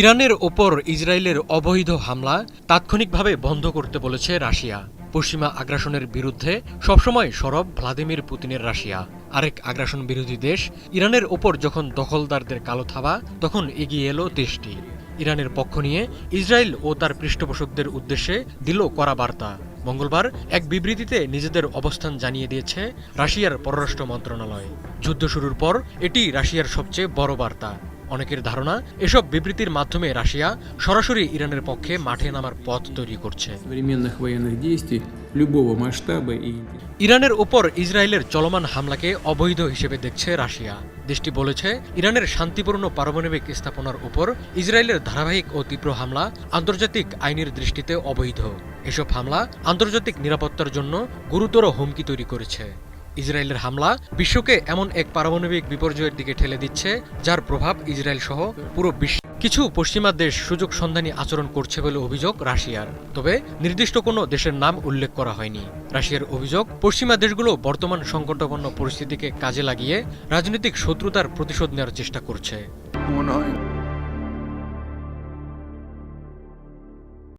ইরানের ওপর ইসরায়েলের অবৈধ হামলা তাৎক্ষণিকভাবে বন্ধ করতে বলেছে রাশিয়া। পশ্চিমা আগ্রাসনের বিরুদ্ধে সবসময় সরব ভ্লাদিমির পুতিনের রাশিয়া। আরেক আগ্রাসন বিরোধী দেশ ইরানের ওপর যখন দখলদারদের কালো থাবা, তখন এগিয়ে এলো দেশটি। ইরানের পক্ষ নিয়ে ইসরায়েল ও তার পৃষ্ঠপোষকদের উদ্দেশ্যে দিল কড়া বার্তা। মঙ্গলবার এক বিবৃতিতে নিজেদের অবস্থান জানিয়ে দিয়েছে রাশিয়ার পররাষ্ট্র মন্ত্রণালয়। যুদ্ধ শুরুর পর এটি রাশিয়ার সবচেয়ে বড় বার্তা। অনেকের ধারণা এসব বিবৃতির মাধ্যমে রাশিয়া সরাসরি ইরানের পক্ষে মাঠে নামার পথ তৈরি করছে। ইরানের উপর ইসরায়েলের চলমান হামলাকে অবৈধ হিসেবে দেখছে রাশিয়া। দেশটি বলেছে ইরানের শান্তিপূর্ণ পারমাণবিক স্থাপনার উপর ইসরায়েলের ধারাবাহিক ও তীব্র হামলা আন্তর্জাতিক আইনের দৃষ্টিতে অবৈধ। এসব হামলা আন্তর্জাতিক নিরাপত্তার জন্য গুরুতর হুমকি তৈরি করেছে। ইসরায়েলের হামলা বিশ্বকে এমন এক পারমাণবিক বিপর্যয়ের দিকে ঠেলে দিচ্ছে, যার প্রভাব ইসরায়েল সহ পুরো বিশ্ব। কিছু পশ্চিমা দেশ সুযোগ সন্ধানী আচরণ করছে বলে অভিযোগ রাশিয়ার। তবে নির্দিষ্ট কোনো দেশের নাম উল্লেখ করা হয়নি। রাশিয়ার অভিযোগ, পশ্চিমা দেশগুলো বর্তমান সংকটাপন্ন পরিস্থিতিকে কাজে লাগিয়ে রাজনৈতিক শত্রুতার প্রতিশোধ নেওয়ার চেষ্টা করছে। মনে হয়